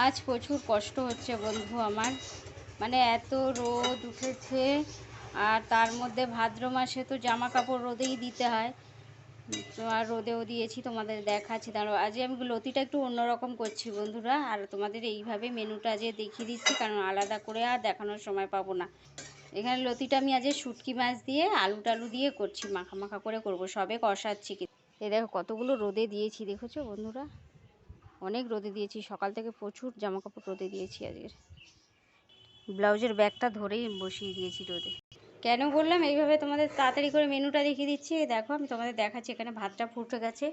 আজ প্রচুর কষ্ট হচ্ছে বন্ধু আমার। মানে এত রোদ উঠেছে, আর তার মধ্যে ভাদ্র মাসে তো জামা কাপড় রোদেই দিতে হয়। তো আর রোদেও দিয়েছি, তোমাদের দেখাচ্ছি। দাঁড়ো আজ আমি লতিটা একটু অন্যরকম করছি বন্ধুরা, আর তোমাদের এইভাবে মেনুটা যে দেখিয়ে দিচ্ছি, কারণ আলাদা করে আর দেখানোর সময় পাবো না। এখানে লতিটা আমি আজ শুটকি মাছ দিয়ে, আলু টালু দিয়ে করছি, মাখা মাখা করে করব, সবে কষাচ্ছি এই দেখো কতগুলো রোদে দিয়েছি, দেখেছ বন্ধুরা? অনেক রোদে দিয়েছি, সকাল থেকে প্রচুর জামা কাপড় রোদে দিয়েছি আজকের ব্লাউজের ব্যাগটা ধরেই বসিয়ে দিয়েছি রোদে। কেন বললাম? এইভাবে তোমাদের তাড়াতাড়ি করে মেনুটা দেখিয়ে দিচ্ছি। দেখো, আমি তোমাদের দেখাচ্ছি, এখানে ভাতটা ফুটে গেছে।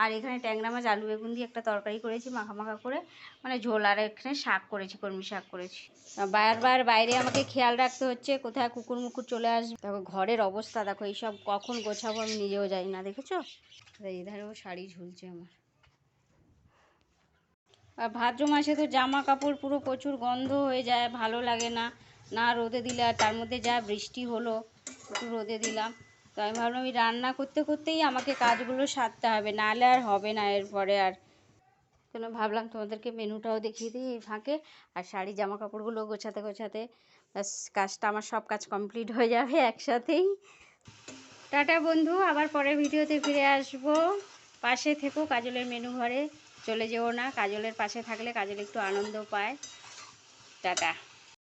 আর এখানে ট্যাংরা মাছ, আলু বেগুন দিয়ে একটা তরকারি করেছি, মাখা মাখা করে। মানে ঝোল আর এখানে শাক করেছি কর্মী শাক করেছি। বারবার বাইরে আমাকে খেয়াল রাখতে হচ্ছে, কোথায় কুকুর মুকুর চলে আসবে। দেখো, ঘরের অবস্থা, দেখো, এইসব কখন গোছাবো আমি নিজেও জানি না, দেখেছ? এই ধারেও শাড়ি ঝুলছে আমার। ভাদ্র মাসে তো জামা কাপড় পুরো প্রচুর গন্ধ হয়ে যায়, ভালো লাগে না। না রোদে দিলে আর তার মধ্যে যা বৃষ্টি হলো, একটু রোদে দিলাম। তো আমি ভাবলাম আমি রান্না করতে করতেই আমাকে কাজগুলো সারতে হবে, নাহলে আর হবে না এরপরে আর। কেন ভাবলাম তোমাদেরকে মেনুটাও দেখিয়ে দিই এই ফাঁকে, আর শাড়ি জামা কাপড়গুলো গোছাতে গোছাতে। ব্যাস, কাজটা আমার সব কাজ কমপ্লিট হয়ে যাবে একসাথেই। টাটা বন্ধু, আবার পরের ভিডিওতে ফিরে আসব। পাশে থেকেও কাজলের মেনু ঘরে চলে যেও না। কাজলের পাশে থাকলে কাজল একটু আনন্দ পায়। টাটা।